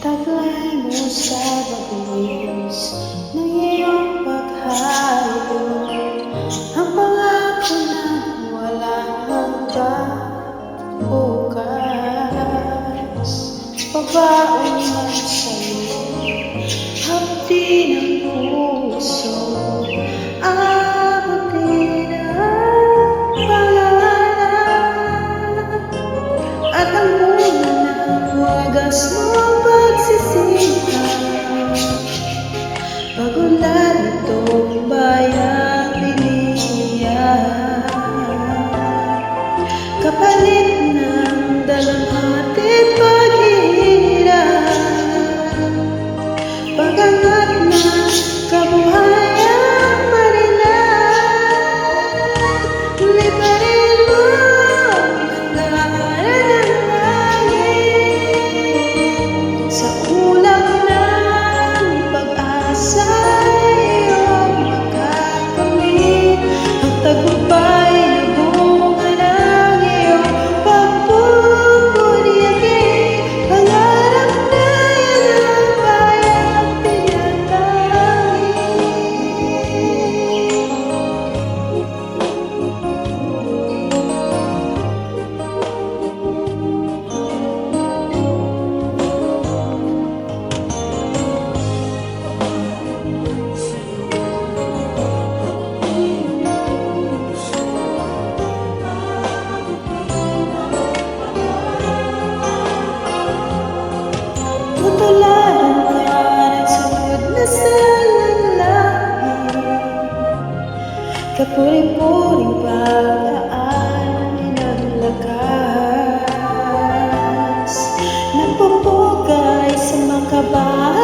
Taglay mo sa bagayos ng iyong paghayo. Ang pangako na wala hanggang bukas Pabaon man sa'yo Hapdi na goodbye. Kapuri-puring pagdaan ng lakas. Napupugay sa makabagong